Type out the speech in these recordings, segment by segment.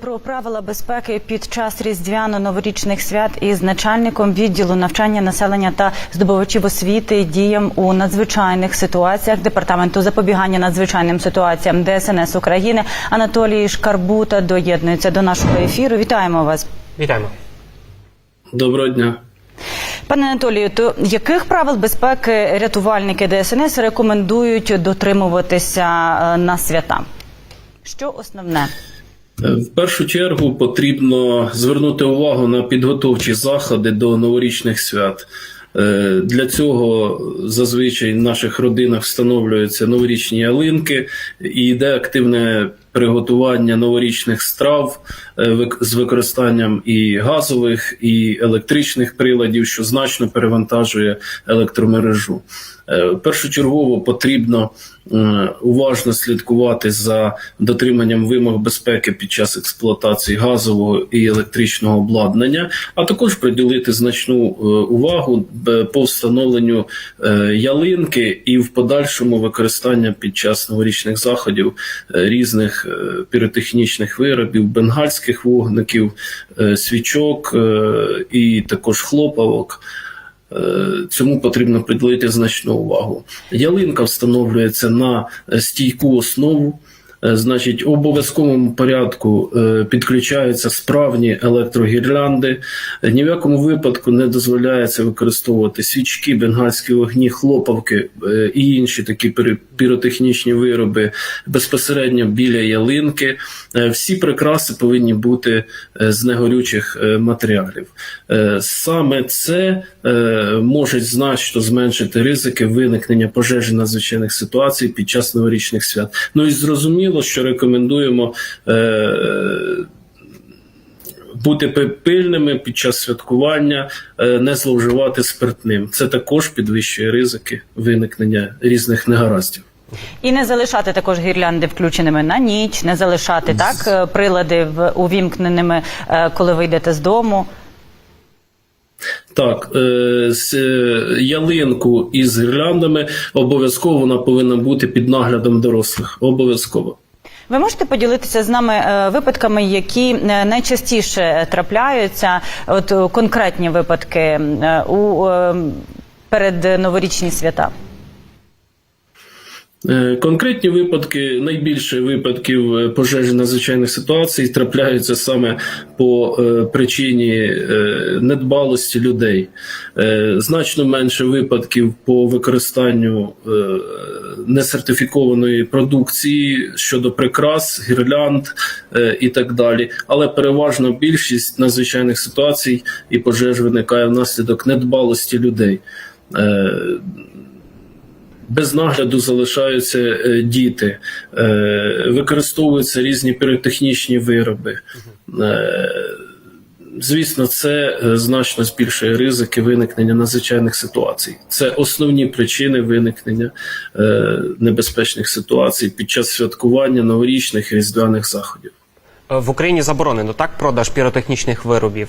Про правила безпеки під час різдвяно-новорічних свят із начальником відділу навчання населення та здобувачів освіти діям у надзвичайних ситуаціях департаменту запобігання надзвичайним ситуаціям ДСНС України Анатолій Шкарбута доєднується до нашого ефіру. Вітаємо вас, Вітаємо. Доброго дня. пане Анатолію. То яких правил безпеки рятувальники ДСНС рекомендують дотримуватися е, на свята? Що основне? В першу чергу потрібно звернути увагу на підготовчі заходи до новорічних свят. Е, Для цього зазвичай в наших родинах встановлюються новорічні ялинки і йде активне приготування новорічних страв е, з використанням і газових, і електричних приладів, що значно перевантажує електромережу. Е, Першочергово потрібно е, уважно слідкувати за дотриманням вимог безпеки під час експлуатації газового і електричного обладнання, а також приділити значну е, увагу по встановленню ялинки і в подальшому використання під час новорічних заходів різних піротехнічних виробів, бенгальських вогників, свічок і також хлопавок. Е, Цьому потрібно приділити значну увагу. Ялинка встановлюється на стійку основу. Е, Значить, в обов'язковому порядку е, підключаються справні електрогірлянди. Е, Ні в якому випадку не дозволяється використовувати свічки, бенгальські вогні, хлопавки і інші такі піротехнічні вироби безпосередньо біля ялинки. Всі прикраси повинні бути з негорючих матеріалів. Саме це може значно зменшити ризики виникнення пожежі надзвичайних ситуацій під час новорічних свят. Ну і зрозуміло, що рекомендуємо. Е, бути пильними під час святкування, е, не зловживати спиртним. Це також підвищує ризики виникнення різних негараздів. І не залишати також гірлянди включеними на ніч, не залишати так е, прилади увімкненими, е, коли ви йдете з дому. Так, з ялинку із гірляндами обов'язково вона повинна бути під наглядом дорослих. Обов'язково. Ви можете поділитися з нами е, випадками, які е, найчастіше трапляються, от е, конкретні випадки е, у е, перед новорічні свята? Е, Конкретні випадки, найбільше випадків е, пожежі надзвичайних ситуацій трапляються саме по е, причині недбалості людей. Значно менше випадків по використанню несертифікованої продукції щодо прикрас, гірлянд і так далі. Але переважна більшість надзвичайних ситуацій і пожеж виникає внаслідок недбалості людей. Без нагляду залишаються е, діти, е, використовуються різні піротехнічні вироби. Е, Звісно, це значно збільшує ризики виникнення надзвичайних ситуацій. Це основні причини виникнення небезпечних ситуацій під час святкування новорічних і різдвяних заходів. В Україні заборонено так продаж піротехнічних виробів.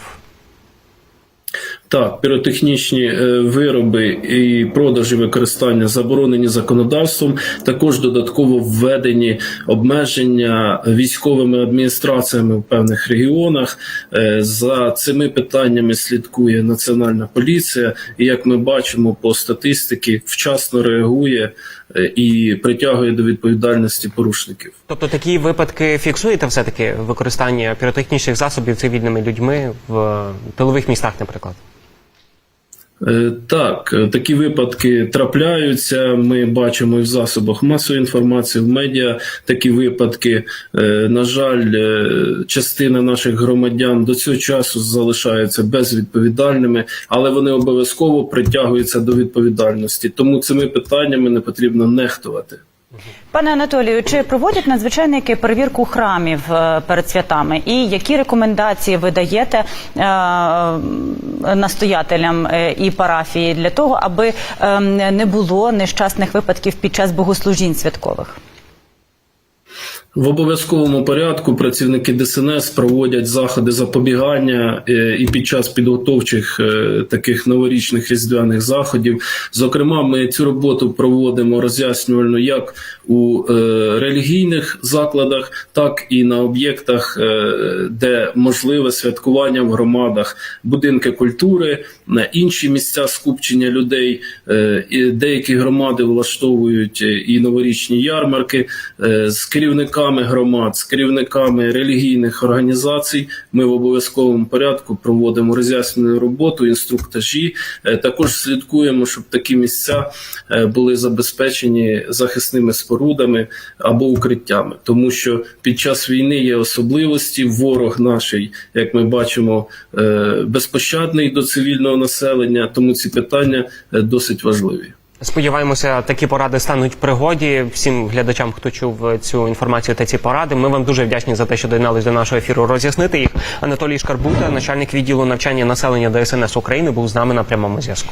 Так, піротехнічні е, вироби і продажі використання заборонені законодавством. Також додатково введені обмеження військовими адміністраціями в певних регіонах. Е, За цими питаннями слідкує Національна поліція, і як ми бачимо по статистиці, вчасно реагує е, і притягує до відповідальності порушників. Тобто такі випадки фіксуєте все-таки використання піротехнічних засобів цивільними людьми в тилових містах, наприклад? Е, Так, е, такі випадки трапляються. Ми бачимо і в засобах масової інформації, в медіа такі випадки. Е, На жаль, частина наших громадян до цього часу залишаються безвідповідальними, але вони обов'язково притягуються до відповідальності. Тому цими питаннями не потрібно нехтувати. Пане Анатолію, чи проводять надзвичайники перевірку храмів е, перед святами? І які рекомендації ви даєте е, настоятелям е, і парафії для того, аби е, не було нещасних випадків під час богослужінь святкових? В обов'язковому порядку працівники ДСНС проводять заходи запобігання е, і під час підготовчих е, таких новорічних різдвяних заходів. Зокрема, ми цю роботу проводимо роз'яснювально як у е, релігійних закладах, так і на об'єктах, де можливе святкування в громадах, будинки культури, інші місця скупчення людей. Деякі громади влаштовують і новорічні ярмарки з керівниками громад, з керівниками релігійних організацій. Ми в обов'язковому порядку проводимо роз'яснену роботу, інструктажі. Е, Також слідкуємо, щоб такі місця е, були забезпечені захисними спорудами або укриттями, тому що під час війни є особливості. Ворог наш, як ми бачимо, е, безпощадний до цивільного населення, тому ці питання досить важливі. Сподіваємося, такі поради стануть пригоді всім глядачам, хто чув цю інформацію та ці поради. Ми вам дуже вдячні за те, що доєднались до нашого ефіру роз'яснити їх. Анатолій Шкарбута, начальник відділу навчання населення ДСНС України, був з нами на прямому зв'язку.